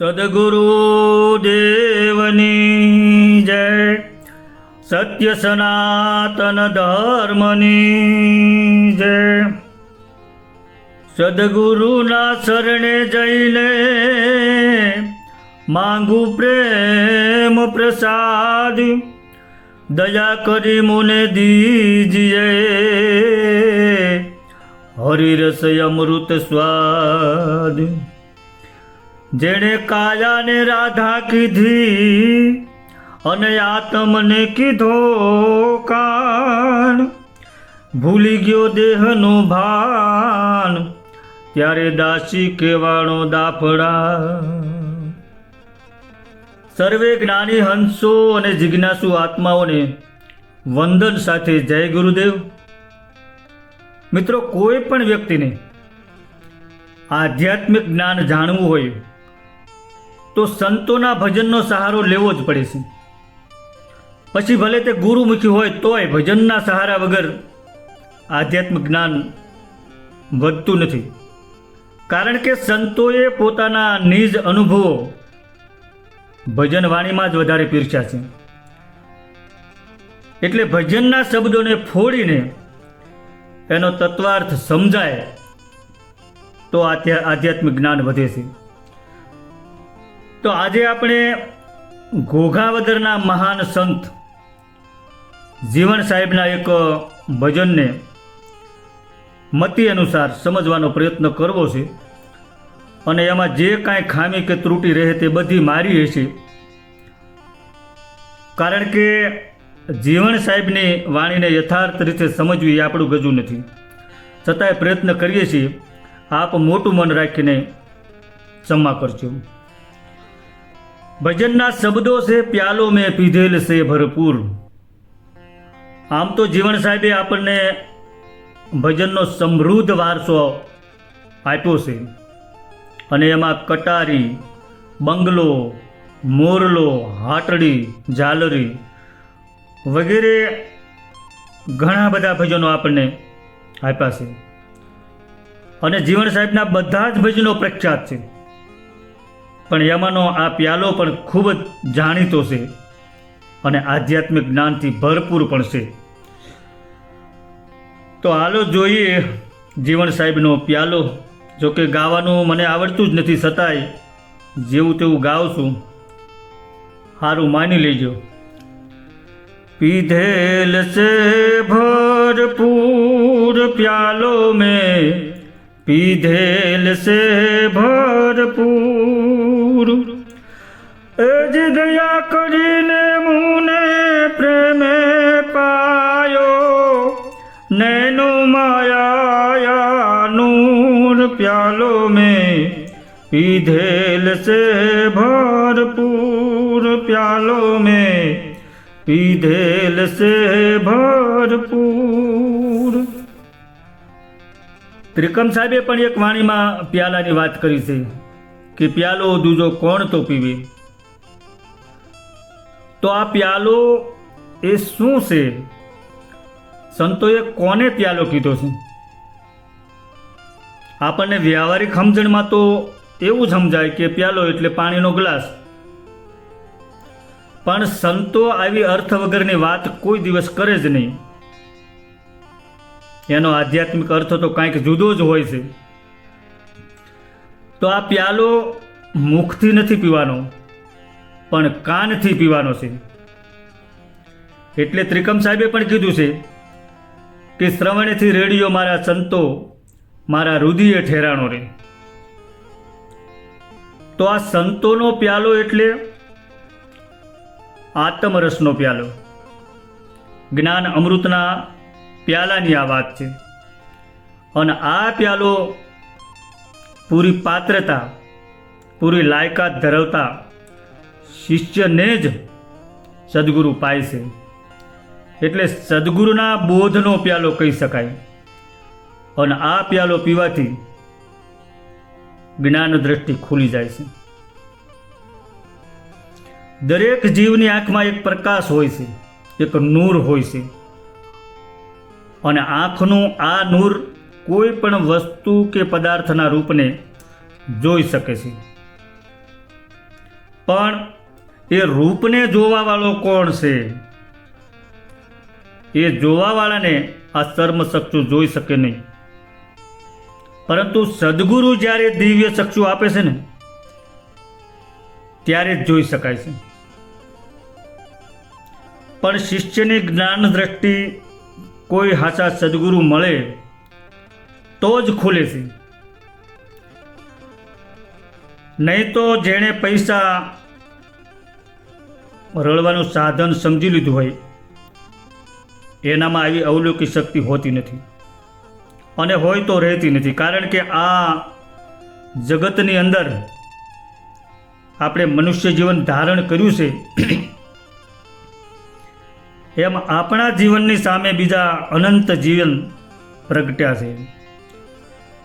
સદગુરુ દેવની જય સત્ય સનાતન ધર્મની જય સદગુરુના શરણે જઈને માંગુ પ્રેમ પ્રસાદ દયા કરી મુને દીજીએ હરિરસ અમૃત સ્વાદ જેણે કાયાને રાધા કીધી અને આત્મને કીધો, કાન, ભૂલી ગયો દેહનો ભાન, ત્યારે દાસી કેવાણો દાફડા. સર્વે જ્ઞાની હંસો અને જિજ્ઞાસુ આત્માઓને વંદન સાથે જય ગુરુદેવ. મિત્રો, કોઈ પણ વ્યક્તિને આધ્યાત્મિક જ્ઞાન જાણવું હોય તો સંતોના ભજનનો સહારો લેવો જ પડે છે. પછી ભલે તે ગુરુમુખી હોય તોય ભજનના સહારા વગર આધ્યાત્મિક જ્ઞાન વધતું નથી. કારણ કે સંતોએ પોતાના નિજ અનુભવો ભજન વાણીમાં જ વધારે પીરસ્યા છે. એટલે ભજનના શબ્દોને ફોડીને એનો તત્વાર્થ સમજાય તો આધ્યા આધ્યાત્મિક જ્ઞાન વધે છે. તો આજે આપણે ઘોઘાવદરના મહાન સંત જીવન સાહેબના એક ભજનને મતિ અનુસાર સમજવાનો પ્રયત્ન કરવો છે અને એમાં જે કાંઈ ખામી કે ત્રુટી રહે તે બધી મારી હશે. કારણ કે જીવન સાહેબની વાણીને યથાર્થ રીતે સમજવી એ આપણું ગજું નથી. છતાંય પ્રયત્ન કરીએ છીએ. આપ મોટું મન રાખીને ક્ષમા કરજો. ભજનના શબ્દો છે, પ્યાલો મેં પીધેલ છે ભરપૂર. આમ તો જીવન સાહેબે આપણને ભજનનો સમૃદ્ધ વારસો આપ્યો છે. અને એમાં કટારી, બંગલો, મોરલો, હાટડી, ઝાલરી વગેરે ઘણા બધા ભજનો આપણને આપ્યા છે. અને જીવન સાહેબના બધા જ ભજનો પ્રખ્યાત છે. પણ એમાંનો આ પ્યાલો પણ ખૂબ જ જાણીતો છે અને આધ્યાત્મિક જ્ઞાનથી ભરપૂર પણ છે. તો હાલો જોઈએ જીવન સાહેબનો પ્યાલો. જો કે ગાવાનું મને આવડતું જ નથી છતાંય જેવું તેવું ગાઉં છું. સારું માની લેજો. પીધેલ છે ભરપૂર પ્યાલો મેં. પીધેલ છે ભરપૂર એ જ દયા કરીને મુને પ્રેમે પાયો. નૈનો માયા નૂર પ્યાલો મેં પીધેલ સે ભરપૂર પ્યાલો મેં પીધેલ સે ભરપૂર. ત્રિકમ સાહેબે પણ એક વાણીમાં પ્યાલાની વાત કરી છે કે પ્યાલો દૂજો કોણ તો પીવે? તો આ પ્યાલો એ શું છે? સંતોએ કોને પ્યાલો કીધો છે? આપણને વ્યવહારિક સમજણમાં તો એવું સમજાય કે પ્યાલો એટલે પાણીનો ગ્લાસ. પણ સંતો આવી અર્થ વગરની વાત કોઈ દિવસ કરે જ નહીં. એનો આધ્યાત્મિક અર્થ તો કાંઈક જુદો જ હોય છે. તો આ પ્યાલો મુખથી નથી પીવાનો. પણ કાનથી પીવાનો છે. એટલે ત્રિકમ સાહેબે પણ કીધું છે કે શ્રવણેથી રેડિયો મારા સંતો મારા રુધિએ ઠેરાણો રે. તો આ સંતોનો પ્યાલો એટલે આત્મરસનો પ્યાલો. જ્ઞાન અમૃતના પ્યાલાની આ વાત છે. અને આ પ્યાલો પૂરી પાત્રતા, પૂરી લાયકાત ધરાવતા શિષ્યને જ સદગુરુ પાય છે. એટલે સદગુરુના બોધનો પ્યાલો કહી શકાય. અને આ પ્યાલો પીવાથી જ્ઞાન દ્રષ્ટિ ખુલી જાય છે. દરેક જીવની આંખમાં એક પ્રકાશ હોય છે, એક નૂર હોય છે. અને આંખનું આ નૂર કોઈ પણ વસ્તુ કે પદાર્થના રૂપને જોઈ શકે છે. પણ એ રૂપને જોવાવાળો કોણ છે? એ જોવાવાળાને આ ચર્મચક્ષુ જોઈ શકે નહીં. પરંતુ સદગુરુ જ્યારે દિવ્ય ચક્ષુ આપે છે ને, ત્યારે જ જોઈ શકાય છે. પણ શિષ્યની જ્ઞાન દ્રષ્ટિ કોઈ હાચા સદગુરુ મળે તો જ ખુલે છે. નહીં તો જેણે પૈસા રળવાનું સાધન સમજી લીધું હોય, એનામાં આવી અવલોકી શક્તિ હોતી નથી. અને હોય તો રહેતી નથી. કારણ કે આ જગતની અંદર આપણે મનુષ્ય જીવન ધારણ કર્યું છે, એમ આપણા જીવનની સામે બીજા અનંત જીવન પ્રગટ્યા છે.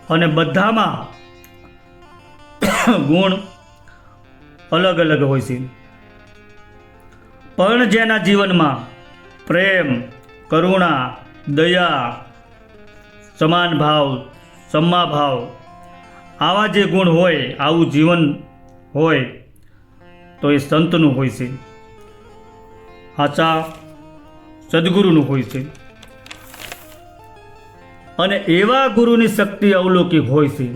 અને બધામાં ગુણ અલગ અલગ હોય છે. પણ જેના જીવનમાં પ્રેમ, કરુણા, દયા, સમાન ભાવ ભાવ, આવા જે ગુણ હોય, આવું જીવન હોય, તો એ સંતનું હોય છે. આચા સદગુરુનું હોય છે. અને એવા ગુરુની શક્તિ અવલોકી હોય છે.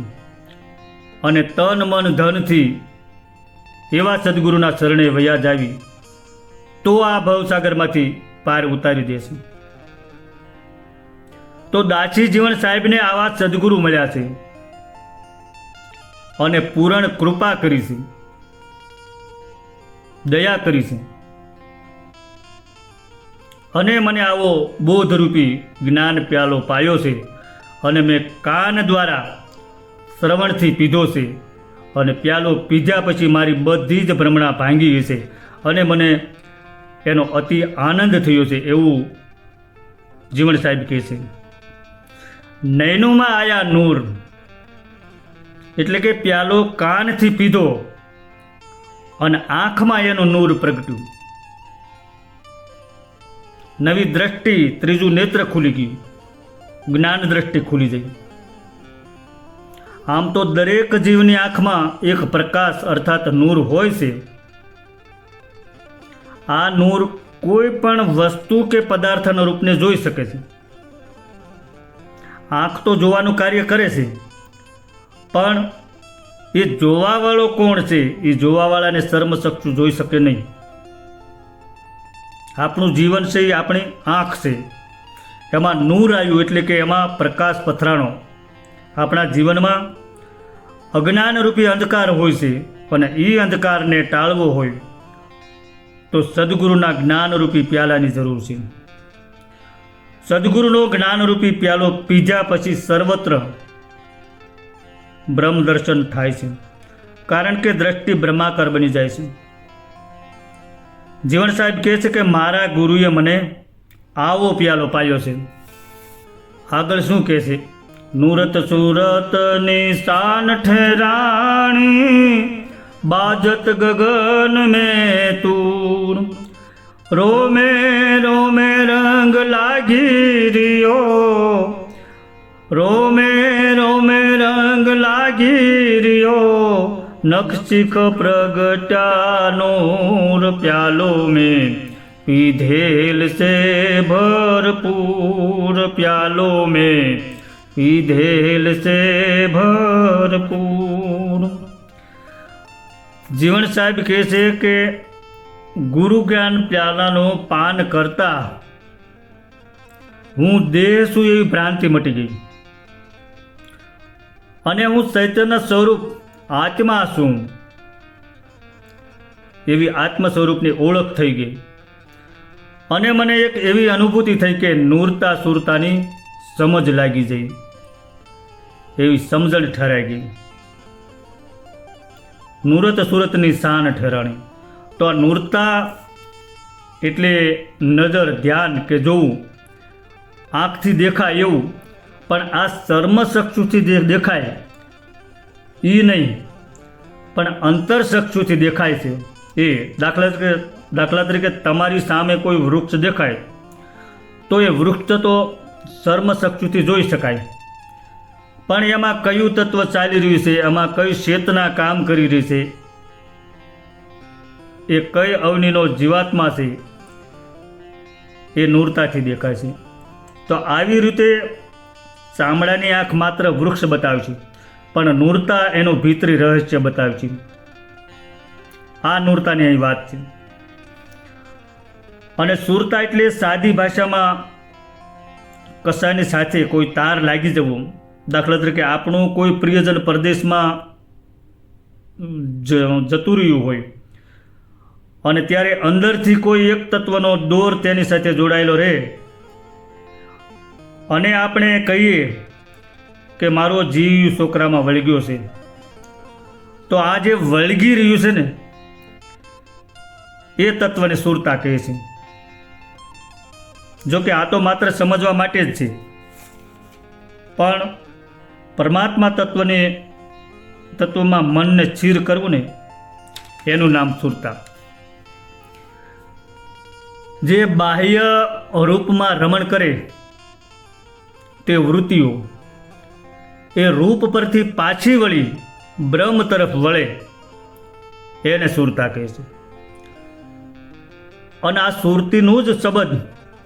અને તન, મન, ધનથી એવા સદગુરુના શરણે વયા જાવી. તો આ ભવસાગરમાંથી પાર ઉતારી દેશે. તો દાસી જીવન સાહેબને આવા સદગુરુ મળ્યા છે અને પૂરણ કૃપા કરી દયા કરી અને મને આવો બોધરૂપી જ્ઞાન પ્યાલો પાયો છે અને મેં કાન દ્વારા શ્રવણથી પીધો છે અને પ્યાલો પીધા પછી મારી બધી જ ભ્રમણા ભાંગી છે અને મને એનો અતિ આનંદ થયો છે એવું જીવણ સાહેબ કહે છે. નૈનુમાં આયા નૂર. એટલે કે પ્યાલો કાનથી પીધો અને આંખમાં એનું નૂર પ્રગટ્યું. નવી દ્રષ્ટિ ત્રીજું નેત્ર ખુલી ગયું. જ્ઞાન દ્રષ્ટિ ખુલી ગઈ આમ તો દરેક જીવની આંખમાં એક પ્રકાશ અર્થાત નૂર હોય છે. આ નૂર કોઈ પણ વસ્તુ કે પદાર્થના રૂપને જોઈ શકે છે. આંખ તો જોવાનું કાર્ય કરે છે. પણ એ જોવાવાળો કોણ છે? એ જોવાવાળાને શર્મચક્ષુ જોઈ શકે નહીં. આપણું જીવન છે એ આપણી આંખ છે. એમાં નૂર આવ્યું એટલે કે એમાં પ્રકાશ પથરાણો. આપણા જીવનમાં અજ્ઞાનરૂપી અંધકાર હોય છે અને એ અંધકારને ટાળવો હોય. તો સદગુરુના જ્ઞાનરૂપી પ્યાલાની જરૂર છે. સદગુરુનો જ્ઞાનરૂપી પ્યાલો પીધા પછી સર્વત્ર બ્રહ્મ દર્શન થાય છે. કારણ કે દ્રષ્ટિ બ્રહ્માકાર બની જાય છે. જીવન સાહેબ કહે છે કે મારા ગુરુએ મને આવો પ્યાલો પાયો છે. આગળ શું કહે છે? નુરત સુરત નિશાન ઠેરાણી, બાજત ગગન મેં તું રોમે રોમે રંગ લાગી રહ્યો રોમે રોમે રંગ લાગી રહ્યો નખશીખ પ્રગટાનોર પ્યાલો મેં પીધેલ છે ભરપૂર પ્યાલો મેં પીધેલ છે ભરપૂર જીવન સાહેબ કહે છે કે ગુરુ જ્ઞાન પ્યાલાનો પાન કરતા હું દેહ છું એવી ભ્રાંતિ મટી ગઈ. અને હું ચૈતન્ય સ્વરૂપ આત્મા છું એવી આત્મ સ્વરૂપની ઓળખ થઈ ગઈ. અને મને એક એવી અનુભૂતિ થઈ કે નૂરતા સુરતાની સમજ લાગી જઈ. એવી સમજણ ઠરાઈ ગઈ. નૂરત સુરતની શાન ઠરાણી. તો આ નૂરતા એટલે નજર, ધ્યાન કે જોવું. આંખથી દેખાય એવું, પણ આ ચર્મચક્ષુથી દેખાય. એ નહીં, પણ અંતરચક્ષુથી દેખાય છે. એ દાખલા તરીકે દાખલા તરીકે તમારી સામે કોઈ વૃક્ષ દેખાય, તો એ વૃક્ષ તો ચર્મચક્ષુથી જોઈ શકાય. પણ એમાં કયું તત્વ ચાલી રહ્યું છે? એમાં કઈ ચેતના કામ કરી રહી છે? એ કઈ અવનીનો જીવાત્મા છે એ નૂરતાથી દેખાય છે તો આવી રીતે ચામડાની આંખ માત્ર વૃક્ષ બતાવે છે પણ નૂરતા એનું ભીતરી રહસ્ય બતાવે છે આ નૂરતાની અહીં વાત છે. અને સુરતા એટલે સાદી ભાષામાં કશાની સાથે કોઈ તાર લાગી જવું. દાખલા તરીકે આપણું કોઈ પ્રિયજન પરદેશમાં જતું રહ્યું હોય અને ત્યારે અંદરથી કોઈ એક તત્વનો દોર તેની સાથે જોડાયેલો રહે. અને આપણે કહીએ કે મારો જીવ છોકરામાં વળગ્યો છે. તો આ જે વળગી રહ્યું છે ને, એ તત્વને સુરતા કહે છે. જો કે આ તો માત્ર સમજવા માટે જ છે. પણ પરમાત્મા તત્વને, તત્વમાં મનને ચીર કરવું ને, એનું નામ સુરતા. જે બાહ્ય રૂપમાં રમણ કરે તે વૃત્તિઓ, એ રૂપ પરથી પાછી વળી બ્રહ્મ તરફ વળે એને સુરતા કહે છે. અને આ સુરતીનું જ સંબંધ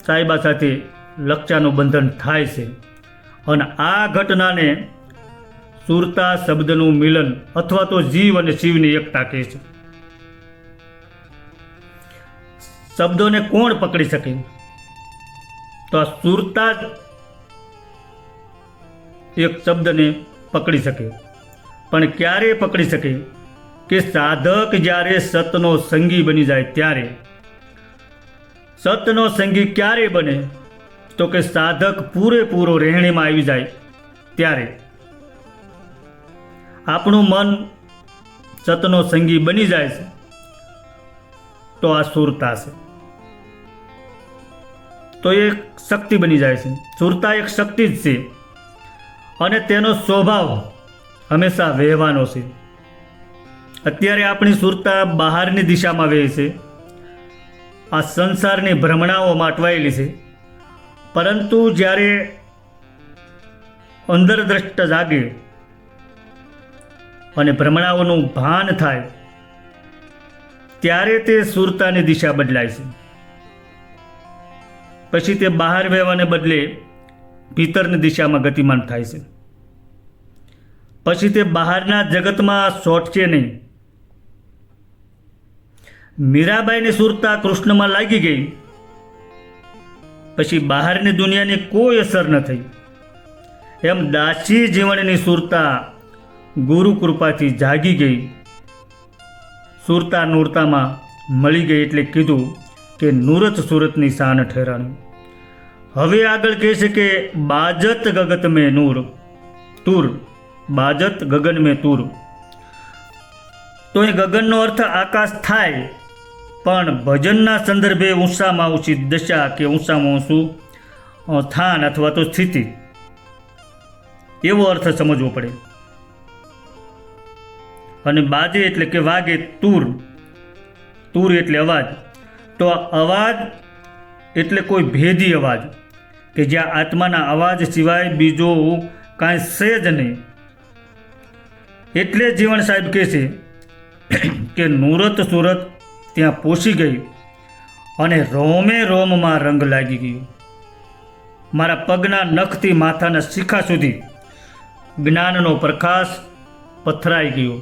સાહેબા સાથે લક્ષાનું બંધન થાય છે. અને આ ઘટનાને સુરતા શબ્દનું મિલન અથવા તો જીવ અને શિવની એકતા કહે છે. શબ્દોને કોણ પકડી શકે? તો આ સુરતા જ એક શબ્દને પકડી શકે. પણ ક્યારે પકડી શકે? કે સાધક જ્યારે સતનો સંગી બની જાય ત્યારે? સતનો સંગી ક્યારે બને? તો કે સાધક પૂરેપૂરો રહેણીમાં આવી જાય ત્યારે. આપણું મન સતનો સંગી બની જાય છે. તો આ સુરતા છે. તો એ શક્તિ બની જાય છે. સુરતા એક શક્તિ જ છે. અને તેનો સ્વભાવ હંમેશા વહેવાનો છે. અત્યારે આપણી સુરતા બહારની દિશામાં વહે છે. આ સંસારની ભ્રમણાઓમાં અટવાયેલી છે. પરંતુ જ્યારે અંદર દ્રષ્ટ જાગે અને ભ્રમણાઓનું ભાન થાય, ત્યારે તે સુરતાની દિશા બદલાય છે. પછી તે બહાર વહેવાને બદલે ભીતરની દિશામાં ગતિમાન થાય છે. પછી તે બહારના જગતમાં સોટશે નહીં. મીરાબાઈની સુરતા કૃષ્ણમાં લાગી ગઈ. પછી બહારની દુનિયાની કોઈ અસર ન થઈ. એમ દાસી જીવનની સુરતા ગુરુ કૃપાથી જાગી ગઈ. સુરતા નૂરતામાં મળી ગઈ એટલે કીધું કે નૂરત સુરતની શાન ઠેરાણી. હવે આગળ કહે છે કે બાજત ગગત મેં નૂર, તુર, બાજત ગગન મેં તુર. તો એ ગગનનો અર્થ આકાશ થાય, પણ ભજનના સંદર્ભે ઊંચામાં ઊંચી દશા કે ઊંચામાં ઊંચું સ્થાન અથવા તો સ્થિતિ. એવો અર્થ સમજવો પડે. અને બાજે એટલે કે વાગે તુર. તુર એટલે અવાજ. તો અવાજ એટલે કોઈ ભેદી અવાજ કે જ્યાં આત્માના અવાજ સિવાય બીજો કાંઈ છે જ નહીં. એટલે જીવન સાહેબ કહે છે કે નુરત સુરત ત્યાં પોષી ગઈ અને રોમે રોમમાં રંગ લાગી ગયો. મારા પગના નખથી માથાના શિખા સુધી જ્ઞાનનો પ્રકાશ પથરાઈ ગયો.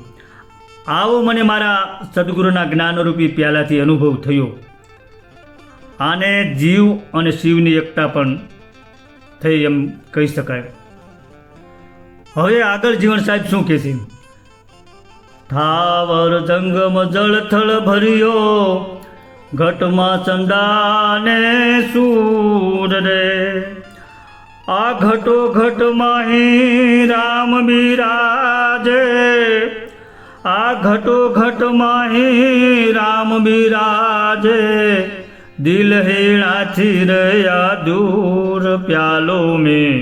આવો મને મારા સદગુરુના જ્ઞાનરૂપી પ્યાલાથી અનુભવ થયો. આને જીવ અને શિવની એકતા પણ થઈ એમ કહી શકાય. હવે આગળ જીવન સાહેબ શું કહે છે? થાવર જંગમ જળથળ ભર્યો, ઘટમાં ચંદાને સૂર રે. આ ઘટો ઘટમાં રામ બિરાજે. આ ઘટો ઘટમાં રામ બિરાજે. દિલ હેળાથી રહ્યા દૂર પ્યાલો મેં.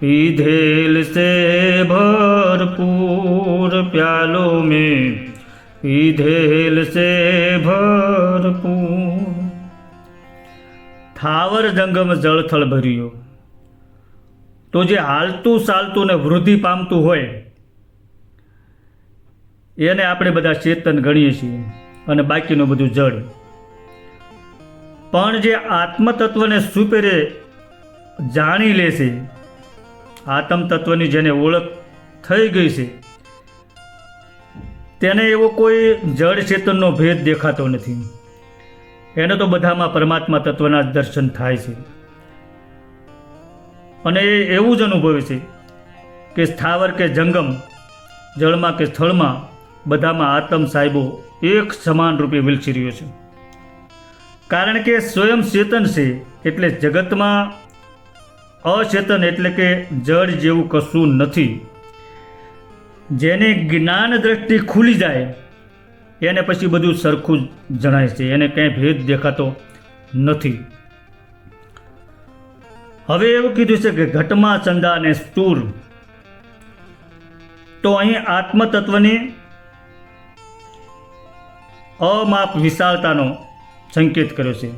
પીધેલ સે ભરપૂર પ્યાલો મેં. પીધેલ સે ભરપૂર. થાવર જંગમ જળથળ ભર્યો. તો જે હાલતું ચાલતું ને વૃદ્ધિ પામતું હોય, એને આપણે બધા ચેતન ગણીએ છીએ અને બાકીનું બધું જડ પણ જે આત્મતત્વને સુપેરે જાણી લે છે આત્મ જેને ઓળખ થઈ ગઈ છે, તેને એવો કોઈ જળ ચેતનનો ભેદ દેખાતો નથી. એને તો બધામાં પરમાત્મા તત્વના દર્શન થાય છે. અને એ એવું જ અનુભવે છે કે સ્થાવર કે જંગમ, જળમાં કે સ્થળમાં, બધામાં આતમ સાહેબો એક સમાન રૂપે વિલસી રહ્યો છે. કારણ કે સ્વયં ચેતન છે એટલે જગતમાં અચેતન એટલે કે જળ જેવું કશું નથી. જેને જ્ઞાન દ્રષ્ટિ ખુલી જાય, એને પછી બધું સરખું જણાય છે. એને કંઈ ભેદ દેખાતો નથી. હવે એવું કીધું છે કે ઘટમાં ચંદા અને સ્તુર તો અહીં આત્મતત્વની અમાપ વિશાળતાનો સંકેત કર્યો છે.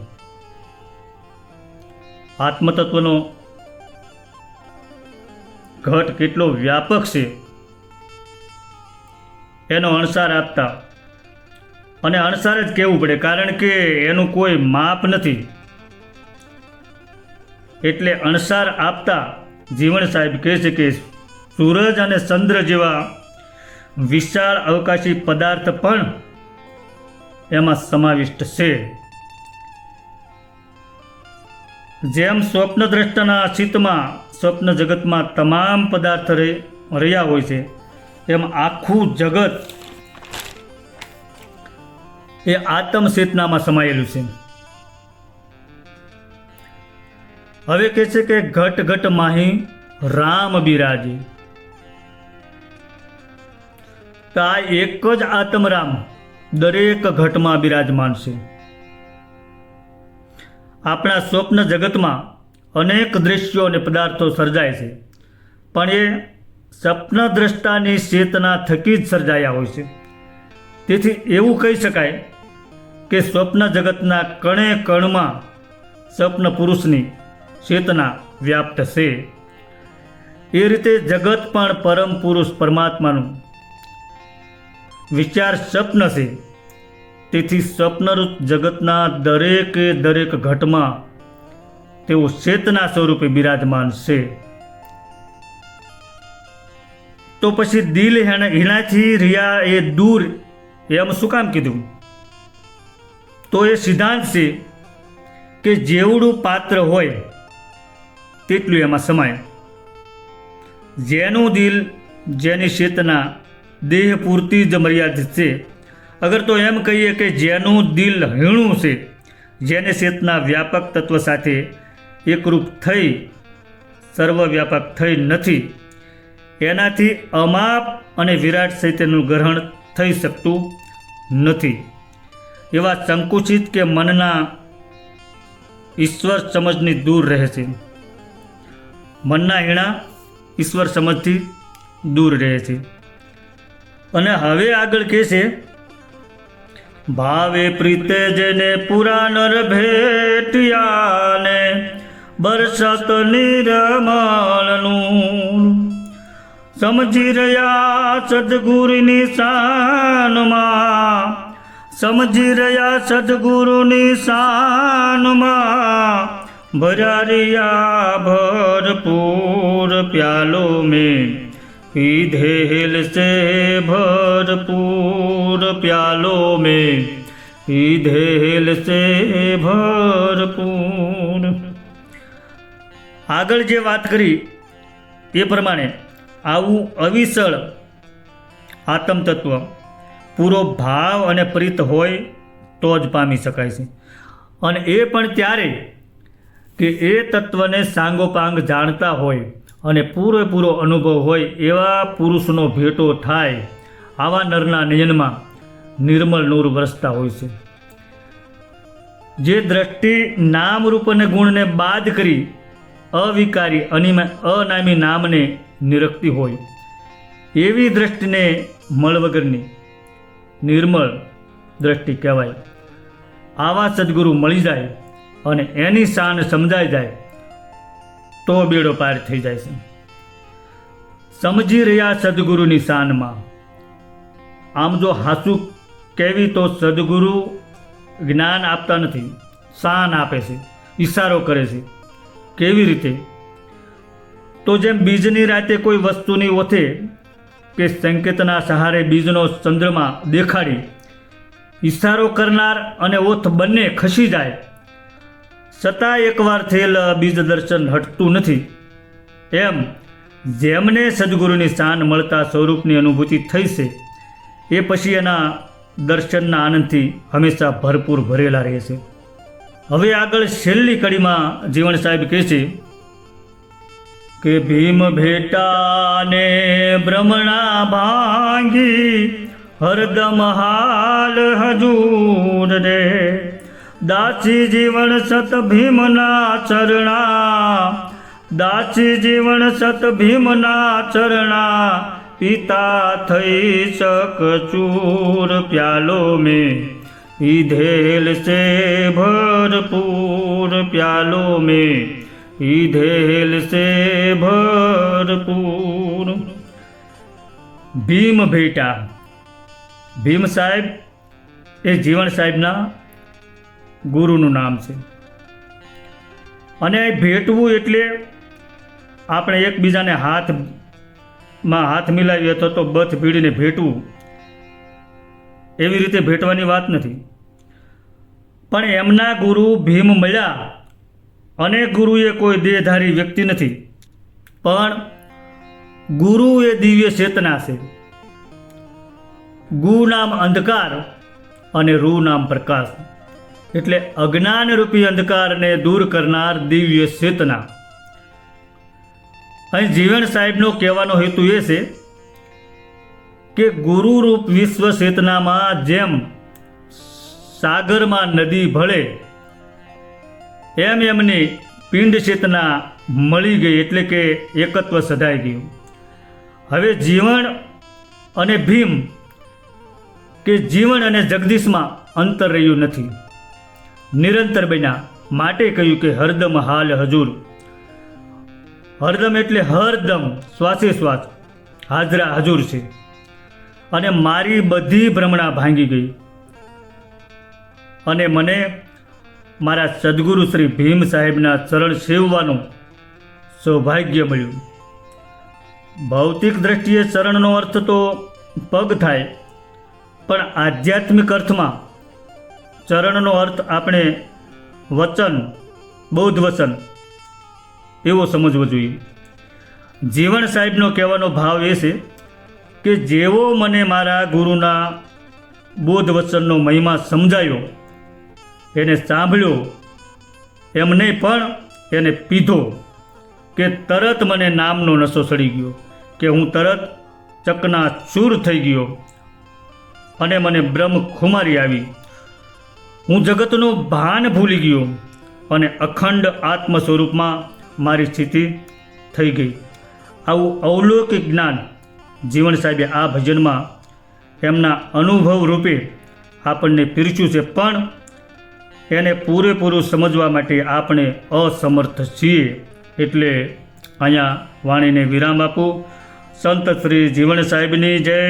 આત્મતત્વનો ઘટ કેટલો વ્યાપક છે એનો અણસાર આપતા અને અણસાર જ કહેવું પડે કારણ કે એનું કોઈ માપ નથી. એટલે અણસાર આપતા જીવન સાહેબ કહે છે કે સૂરજ અને ચંદ્ર જેવા વિશાળ અવકાશી પદાર્થ પણ એમાં સમાવિષ્ટ છે. જેમ સ્વપ્નદ્રષ્ટાના ચિત્તમાં સ્વપ્ન જગતમાં તમામ પદાર્થ રહે- રહ્યા હોય છે, એમ આખું જગત એ આત્મચેતનામાં સમાયેલું છે. હવે કહે છે કે ઘટ ઘટ માહી રામ બિરાજે. તો આ એક જ આત્મરામ દરેક ઘટમાં બિરાજમાન છે. આપણા સ્વપ્ન જગતમાં અનેક દૃશ્યો અને પદાર્થો સર્જાય છે. પણ એ સ્વપ્નદ્રષ્ટાની ચેતના થકી જ સર્જાયા હોય છે. તેથી એવું કહી શકાય કે સ્વપ્ન જગતના કણે કણમાં સ્વપ્ન પુરુષની ચેતના વ્યાપ્ત છે. એ રીતે જગત પણ પરમ પુરુષ પરમાત્માનું વિચાર સ્વપ્ન છે. તેથી સ્વપ્નરૂપ જગતના દરેકે દરેક ઘટમાં તેઓ ચેતના સ્વરૂપે બિરાજમાન છે. તો પછી દિલ હેણ- હીણાથી રિયા એ દૂર એમ શું કામ કીધું? તો એ સિદ્ધાંત છે કે જેવડું પાત્ર હોય તેટલું એમાં સમાય. જેનું દિલ, જેની ચેતના દેહ પૂરતી જ મર્યાદિત છે. અગર તો એમ કહીએ કે જેનું દિલ હીણું છે, જેને ચેતના વ્યાપક તત્વ સાથે એકરૂપ થઈ, સર્વવ્યાપક થઈ નથી, એનાથી અમાપ અને વિરાટ સહિતનું ગ્રહણ થઈ શકતું નથી. એવા સંકુચિત કે મનના ઈશ્વર સમજની દૂર રહે છે મનના હીણા ઈશ્વર સમજથી દૂર રહે છે અને હવે આગળ કહે છે ભાવે પ્રીતે જેને પુરાનર ભેટિયાને બરસત નિરમણનું સમજી રહ્યા સદગુરુની શાનમાં, સમજી રહ્યા સદગુરુની શાનમાં, ભરારિયા ભરપૂર પ્યાલો મેં પીધેલ સે ભરપૂર પ્યાલો મેં પીધેલ સે ભરપૂર આગળ જે વાત કરી, એ પ્રમાણે આવું અવિસળ આત્મતત્વ પૂરો ભાવ અને પ્રીત હોય તો જ પામી શકાય છે. અને એ પણ ત્યારે કે એ તત્વને સાંગોપાંગ જાણતા હોય અને પૂરેપૂરો અનુભવ હોય એવા પુરુષનો ભેટો થાય આવા નરના નયનમાં નિર્મલ નૂર વરસતા હોય છે. જે દ્રષ્ટિ નામરૂપ અને ગુણને બાદ કરી અવિકારી અનિમા, અનામી નામને નિરખતી હોય, એવી દ્રષ્ટિને મળ વગરની નિર્મળ દ્રષ્ટિ કહેવાય. આવા સદગુરુ મળી જાય અને એની શાન સમજાઈ જાય તો બેડો પાર થઈ જાય છે. સમજી રહ્યા સદગુરુની શાનમાં. આમ જો હાસુ કેવી તો સદગુરુ જ્ઞાન આપતા નથી, શાન આપે છે, ઈશારો કરે છે. કેવી રીતે? તો જેમ બીજની રાતે કોઈ વસ્તુની ઓથે કે સંકેતના સહારે બીજનો ચંદ્રમાં દેખાડી, ઈશારો કરનાર અને ઓથ બંને ખસી જાય છતાં એકવાર થયેલ બીજ દર્શન હટતું નથી. એમ જેમને સદગુરુની શાન મળતા સ્વરૂપની અનુભૂતિ થઈ છે, એ પછી એના દર્શનના આનંદથી હંમેશા ભરપૂર ભરેલા રહે છે. હવે આગળ છેલ્લી કડીમાં જીવન સાહેબ કહે છે કે, ભીમ ભેટાને ભ્રમણા ભાંગી હરદમ હાલ હજૂર રે. દાસી જીવન સત ભીમના ચરણા. દાસી જીવન સત ભીમના ચરણા. પિતા થઈ શક ચૂર પ્યાલો મેં. ઈધેલ સે ભરપૂર પ્યાલો મેં. ઈધેલ સે ભરપૂર. ભીમ ભેટા ભીમ સાહેબ એ જીવન સાહેબના ગુરુનું નામ છે. અને ભેટવું એટલે આપણે એકબીજાને હાથમાં હાથ મિલાવીએ તો તો બથ ભીડીને ભેટવું. એવી રીતે ભેટવાની વાત નથી. પણ એમના ગુરુ ભીમ મળ્યા. અને ગુરુએ કોઈ દેહધારી વ્યક્તિ નથી. પણ ગુરુ એ દિવ્ય ચેતના છે. ગુ નામ અંધકાર અને રૂ નામ પ્રકાશ. એટલે અજ્ઞાન રૂપી અંધકારને દૂર કરનાર દિવ્ય ચેતના. અહીં જીવન સાહેબનો કહેવાનો હેતુ એ છે કે ગુરુરૂપ વિશ્વ ચેતનામાં જેમ સાગરમાં નદી ભળે, એમ એમની પિંડ ચેતના મળી ગઈ એટલે કે એકત્વ સધાઈ ગયું. હવે જીવન અને ભીમ કે જીવન અને જગદીશમાં અંતર રહ્યું નથી. નિરંતર બન્યા. માટે કહ્યું કે હરદમ હાલ હજુર. હરદમ એટલે હરદમ શ્વાસે શ્વાસ. હાજરા હજુર છે. અને મારી બધી ભ્રમણા ભાંગી ગઈ. અને મને મારા સદગુરુ શ્રી ભીમ સાહેબના ચરણ સેવવાનું સૌભાગ્ય મળ્યું. ભૌતિક દ્રષ્ટિએ ચરણનો અર્થ તો પગ થાય. પણ આધ્યાત્મિક અર્થમાં ચરણનો અર્થ આપણે વચન, બૌદ્ધ વચન એવો સમજવો જોઈએ. જીવન સાહેબનો કહેવાનો ભાવ એ છે કે જેવો મને મારા ગુરુના બોધ વચનનો મહિમા સમજાયો, એને સાંભળ્યો એમ નહીં પણ એને પીધો કે તરત મને નામનો નશો ચડી ગયો કે હું તરત ચકના ચૂર થઈ ગયો અને મને બ્રહ્મ ખુમારી આવી. હું જગતનું ભાન ભૂલી ગયો અને અખંડ આત્મ સ્વરૂપમાં મારી સ્થિતિ થઈ ગઈ. આવું અવલૌકિક જ્ઞાન જીવન સાહેબે આ ભજનમાં એમના અનુભવ રૂપે આપણને પીરચ્યું છે, પણ એને પૂરેપૂરું સમજવા માટે આપણે અસમર્થ છીએ એટલે અહીંયા વાણીને વિરામ આપું. સંત શ્રી જીવન સાહેબની જય,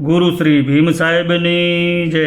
ગુરુ શ્રી ભીમ સાહેબની જય.